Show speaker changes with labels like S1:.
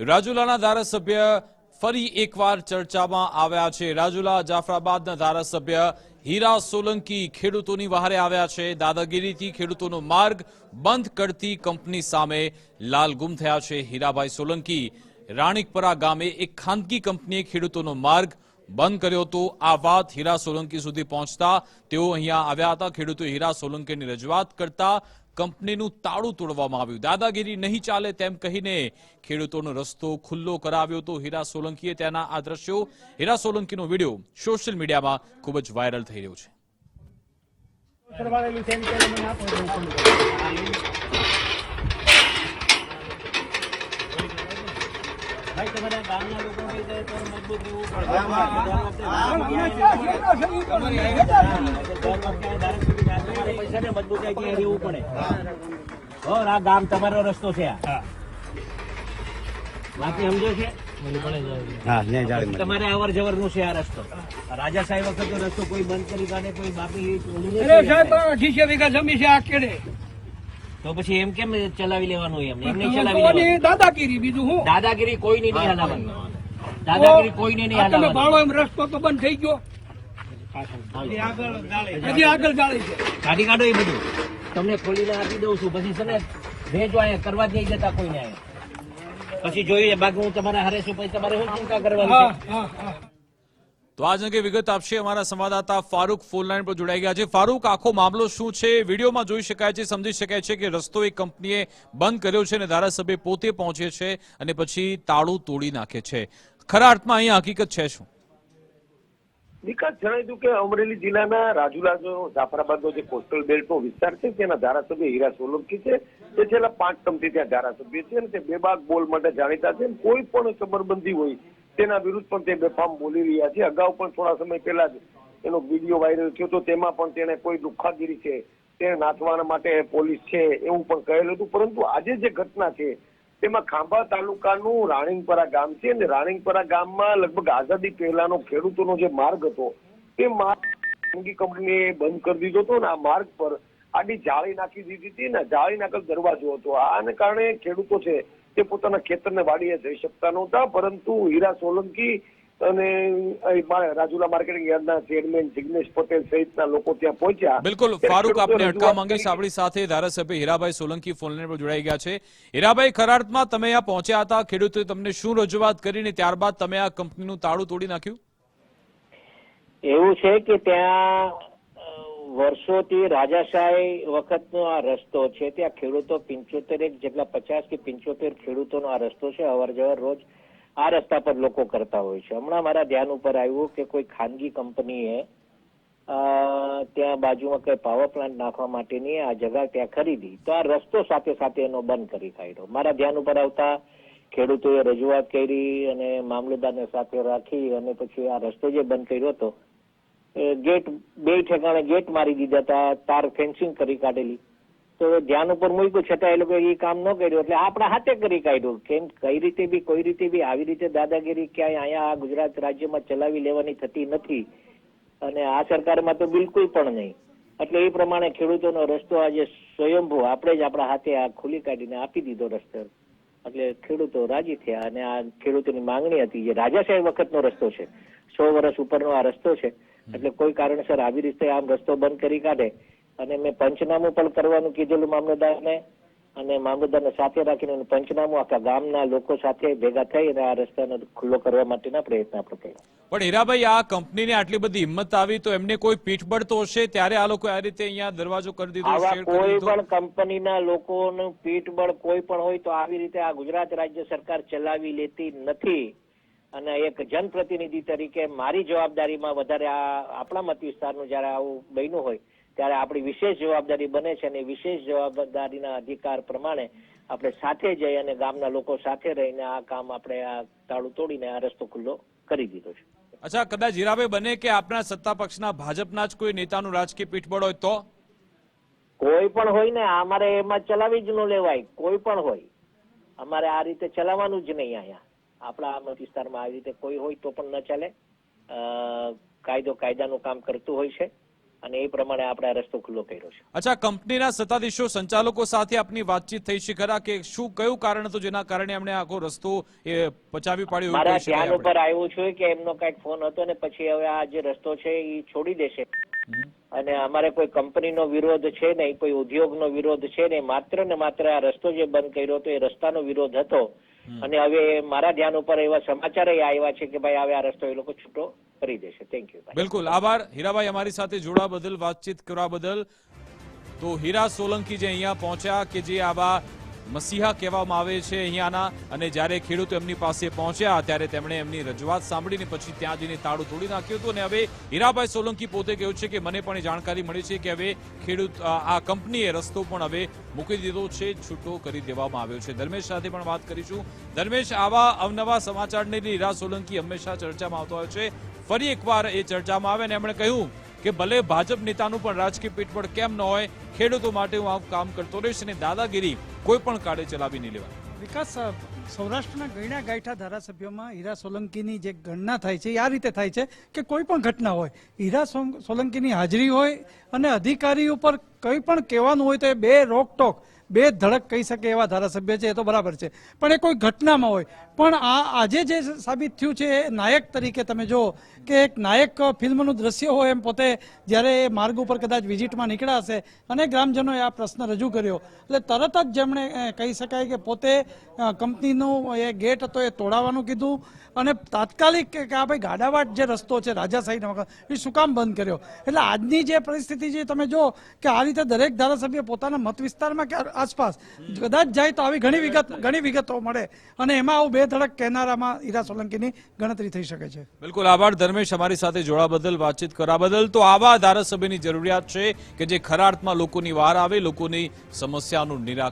S1: રાજુલાના ધારાસભ્ય ફરી એકવાર ચર્ચામાં આવ્યા છે. રાજુલા જાફરાબાદના ધારાસભ્ય હીરા સોલંકી ખેડૂતોની વહારે આવ્યા છે. દાદાગીરીથી ખેડૂતોનો માર્ગ બંધ કરતી કંપની સામે લાલગુમ થયા છે હીરાભાઈ સોલંકી. રાણીકપરા ગામે એક ખાનગી કંપનીએ ખેડૂતોનો માર્ગ બંધ કર્યો હતો. આ વાત હીરા સોલંકી સુધી પહોંચતા તેઓ અહીંયા આવ્યા હતા. ખેડૂતો હીરા સોલંકીની રજૂઆત કરતા કંપનીનું તાળું તોડવામાં આવ્યું દાદાગીરી નહીં ચાલે તેમ કહીને ખેડૂતોનો રસ્તો ખુલ્લો કરાવ્યો હતો હીરા સોલંકીએ તેના આ દ્રશ્યો, હીરા સોલંકીનો વીડિયો સોશિયલ મીડિયામાં ખૂબ જ વાયરલ થઈ રહ્યો છે
S2: તો.
S3: ભાઈ, તમારા ગામના લોકો તો મજબૂત.
S2: છે
S3: મજબૂતાઈ રહેવું પડે. હો, આ ગામ તમારો રસ્તો છે આ. બાકી સમજો છે? તમારે અવર જવરનું છે આ રસ્તો. રાજા સાહેબ વખત રસ્તો કોઈ બંધ કરી કાઢે કોઈ બાકી
S2: વીઘા જમી છે આ કેડે
S3: તો પછી એમ કેમ ચલાવી લેવાનું એમ? એમ નહીં ચલાવી
S2: દાદાગીરી બીજું હું.
S3: દાદાગીરી કોઈ નહીં હલાવવાની દાદાગીરી કોઈ નહીં
S2: આ તમે એમ રસ્તો તો બંધ થઈ ગયો. હજી આગળ જાળી છે.
S3: કાઢી કાઢો એ બધું. તમને ખોલીને આપી દઉં છું. પછી છે ને ભેજો અહીંયા કરવા જ જતા કોઈને પછી જોઈએ બાકી હું તમારા હારે છું પછી તમારે શું ચિંતા કરવાની
S2: હા
S3: છે?
S2: હા હા
S1: તો આજ અંગે વિગત આપશે અમારા સંવાદદાતા ફારૂક ફોનલાઈન પર જોડાઈ ગયા છે. ફારૂક આખો મામલો શું છે? વિડીયોમાં જોઈ શકાય છે સમજી શકાય છે કે રસ્તો એક કંપનીએ બંધ કર્યો છે અને ધારાસભ્ય પોતે પહોંચે છે અને પછી તાળું તોડી નાખે છે. ખરા અર્થમાં અહીંયા હકીકત છે શું?
S4: વિકાસ જણાવી દઉં કે અમરેલી જિલ્લાના રાજુલા જો જાફરાબાદનો જે કોસ્ટલ બેલ્ટનો વિસ્તાર છે, તેના ધારાસભ્ય હીરા સોલંકી છે. તે છેલ્લા પાંચ ટર્મથી ત્યાં ધારાસભ્ય છે અને તે બેબાક બોલ માટે જાણીતા છે. કોઈ પણ કમરબંધી હોય, તેના વિરુદ્ધ પણ તે બેફામ બોલી રહ્યા છે. અગાઉ પણ થોડા સમય પહેલા જ એનો વીડિયો વાયરલ થયો તો તેમાં પણ તેણે કોઈ દુખાગીરી છે તેને નાથવાના માટે પોલીસ છે એવું પણ કહેલું હતું. પરંતુ આજે જે ઘટના છે તેમાં ખાંભા તાલુકાનું રાણીંગપરા ગામ છે અને રાણીંગપરા ગામમાં લગભગ આઝાદી પહેલાનો ખેડૂતોનો જે માર્ગ હતો, તે માર્ગ ખાનગી કંપનીએ બંધ કરી દીધો હતો ને આ માર્ગ પર આડી જાળી નાખી દીધી હતી ને જાળી નાખલ દરવાજો હતો. આને કારણે ખેડૂતો છે તે પોતાના ખેતરને વાડીએ જઈ શકતા નહોતા, પરંતુ હીરા સોલંકી અને રાજુલા માર્કેટિંગ યાર્ડના ચેરમેન જિગ્નેશ પટેલ સહિતના લોકો ત્યાં પહોંચ્યા.
S1: બિલકુલ. ફારૂક આપને અટકાવ માંગીશ આપણી સાથે ધારાસભ્ય હીરાભાઈ સોલંકી ફોનલાઈન પર જોડાઈ ગયા છે. હીરાભાઈ ખરા તમે આ પહોંચ્યા હતા ખેડૂતોએ તમને શું રજૂઆત કરીને ત્યારબાદ તમે આ કંપનીનું તાળું તોડી નાખ્યું?
S3: એવું છે કે ત્યાં વર્ષોથી રાજાશાહી વખતનો આ રસ્તો છે. ત્યાં ખેડૂતો પિંચોતેર એક જેટલા પચાસ કે પિંચોતેર ખેડૂતોનો આ રસ્તો છે. અવર જવર રોજ આ રસ્તા પર લોકો કરતા હોય છે. હમણાં મારા ધ્યાન ઉપર આવ્યું કે કોઈ ખાનગી કંપનીએ ત્યાં બાજુમાં કઈ પાવર પ્લાન્ટ નાખવા માટેની આ જગા ત્યાં ખરીદી. તો આ રસ્તો સાથે સાથે એનો બંધ કરી કાઢ્યો. મારા ધ્યાન ઉપર આવતા ખેડૂતોએ રજૂઆત કરી અને મામલતદારને સાથે રાખી અને પછી આ રસ્તો જે બંધ કર્યો હતો ગેટ બે ઠેકાણે ગેટ મારી દીધા હતા, તાર ફેન્સિંગ કરી કાઢેલી. તો ધ્યાન ઉપર મૂક્યું છતાં એ લોકો એ કામ ન કર્યું. એટલે આપણે હાથે કરી કાઢ્યું. કેમ કઈ રીતે બી કોઈ રીતે બી આવી રીતે દાદાગીરી ક્યાંય અહીંયા આ ગુજરાત રાજ્યમાં ચલાવી લેવાની થતી નથી. અને આ સરકારમાં તો બિલકુલ પણ નહીં. એટલે એ પ્રમાણે ખેડૂતોનો રસ્તો આજે સ્વયંભૂ આપણે જ આપણા હાથે આ ખુલી કાઢીને આપી દીધો રસ્તો. એટલે ખેડૂતો રાજી થયા અને આ ખેડૂતોની માંગણી હતી. જે રાજા સાહેબ વખતનો રસ્તો છે. સો વર્ષ ઉપરનો આ રસ્તો છે. એટલે કોઈ કારણસર આવી રીતે આમ રસ્તો બંધ કરી કાઢે અને મેં પંચનામું પણ કરવાનું કીધેલું મામલતદારને. અને મામલતદારને સાથે રાખીને પંચનામું આખા ગામના લોકો સાથે ભેગા થઈ અને આ રસ્તાને ખુલ્લો કરવા માટેના પ્રયત્ન આપણે કર્યા.
S1: પણ હીરાભાઈ આ કંપનીને આટલી બધી હિંમત આવી તો એમને કોઈ પીઠબળ તો હશે? ત્યારે આ લોકો આ રીતે અહીંયા દરવાજો કરી દીધો
S3: આવા કોઈ પણ કંપનીના લોકોનું પીઠબળ કોઈ પણ હોય તો આવી રીતે આ ગુજરાત રાજ્ય સરકાર ચલાવી લેતી નથી. અને એક જનપ્રતિનિધિ તરીકે મારી જવાબદારીમાં વધારે આ આપણા મત વિસ્તારનું જયારે આવું બન્યું હોય ત્યારે આપણી વિશેષ જવાબદારી બને છે અને વિશેષ જવાબદારીના અધિકાર પ્રમાણે આપણે સાથે જઈ અને ગામના લોકો સાથે રહીને આ કામ આપણે આ તાળું તોડીને આ રસ્તો ખુલ્લો કરી દીધો છે.
S1: અચ્છા કદાચ હીરાભાઈ બને કે આપણા સત્તા પક્ષના ભાજપના જ કોઈ નેતાનું રાજકીય પીઠબળ હોય તો?
S3: કોઈ પણ હોય ને અમારે એમાં ચલાવી જ ન લેવાય. કોઈ પણ હોય. અમારે આ રીતે ચલાવવાનું જ નહીં અહીંયા. આપણા આ વિસ્તારમાં આવી રીતે કોઈ હોય તો પણ ન ચાલે. કાયદો કાયદાનું કામ કરતું હોય છે. અને એ પ્રમાણે આપણે આ રસ્તો ખુલ્લો કર્યો છે.
S1: અચ્છા કંપનીના સત્તાધીશો સંચાલકો સાથે આપની વાતચીત થઈ છે ખરા કે શું કયું કારણ હતું જેના કારણે એમણે આખો રસ્તો એ પચાવી પાડ્યો
S3: મારા ધ્યાન ઉપર આવ્યું છે કે એમનો કંઈક ફોન હતો ને પછી હવે આ જે રસ્તો છે એ છોડી દેશે. અને અમારે કોઈ કંપનીનો વિરોધ છે નહીં કોઈ ઉદ્યોગનો વિરોધ છે નહીં. માત્ર ને માત્ર આ રસ્તો જે બંધ કર્યો હતો એ રસ્તાનો વિરોધ હતો. અને હવે મારા ધ્યાન ઉપર એવા સમાચાર આવ્યા છે કે ભાઈ હવે આ રસ્તો એ લોકો છૂટો કરી દેશે. થેન્ક યુ
S1: બિલકુલ, આભાર. હીરાભાઈ, અમારી સાથે જોડા બદલ, વાતચીત કરવા બદલ. તો હીરા સોલંકી જે અહીંયા પહોંચ્યા કે જે આવા મસીહા કહેવામાં આવે છે અહીંયાના, અને જ્યારે ખેડૂતો એમની પાસે પહોંચ્યા, ત્યારે તેમણે એમની રજૂઆત સાંભળીને પછી ત્યાં જઈને તાળું તોડી નાખ્યું હતું. અને હવે હીરાભાઈ સોલંકી પોતે કહ્યું છે કે મને પણ જાણકારી મળી છે કે હવે ખેડૂત આ કંપનીએ રસ્તો પણ હવે મૂકી દીધો છે, છૂટો કરી દેવામાં આવ્યો છે. ધર્મેશ સાથે પણ વાત કરીશું. ધર્મેશ, આવા અવનવા સમાચારને હીરા સોલંકી હંમેશા ચર્ચામાં આવતો હોય છે. ફરી એકવાર એ ચર્ચામાં આવે અને એમણે કહ્યું કે ભલે ભાજપ નેતાનું પણ રાજકીય પીઠબળ કેમ ન હોય, ખેડૂતો માટે હું આ કામ કરતો રહીશ અને દાદાગીરી કોઈ પણ કાળે ચલાવી નહીં લેવાય.
S5: વિકાસ સૌરાષ્ટ્રના ગણ્યા ગાયઠા ધારાસભ્યોમાં હીરા સોલંકીની જે ગણના થાય છે, એ આ રીતે થાય છે કે કોઈ પણ ઘટના હોય, હીરા સોલંકીની હાજરી હોય અને અધિકારી ઉપર કંઈ પણ કહેવાનું હોય તો એ બે રોકટોક, બે ધડક કહી શકે એવા ધારાસભ્ય છે, એ તો બરાબર છે. પણ એ કોઈ ઘટનામાં હોય. પણ આ આજે જે સાબિત થયું છે, એ નાયક તરીકે તમે જો કે એક નાયક ફિલ્મનું દ્રશ્ય હોય એમ પોતે જ્યારે એ માર્ગ ઉપર કદાચ વિઝિટમાં નીકળ્યા હશે અને ગ્રામજનોએ આ પ્રશ્ન રજૂ કર્યો. એટલે તરત જ જેમણે કહી શકાય કે પોતે કંપનીનું એ ગેટ હતો એ તોડાવવાનું કીધું અને તાત્કાલિક કે આ ભાઈ ગાડાવાટ જે રસ્તો છે રાજાશાહીના વખત એ શું કામ બંધ કર્યો? એટલે આજની જે પરિસ્થિતિ છે, તમે જો કે આ રીતે દરેક ધારાસભ્ય પોતાના મત વિસ્તારમાં કે આસપાસ. કદાચ જાય તો આવી ઘણી વિગત ઘણી વિગતો મળે. અને એમાં આવું બે ધડક કહેનારામાં ઈરા સોલંકીની ગણતરી થઈ શકે છે.
S1: બિલકુલ, આભાર ધર્મેશ અમારી સાથે જોડા બદલ, વાતચીત કરવા બદલ. તો આવા ધારાસભ્યની જરૂરિયાત છે કે જે ખરા અર્થમાં લોકોની વાર આવે, લોકોની સમસ્યાનું નિરાકરણ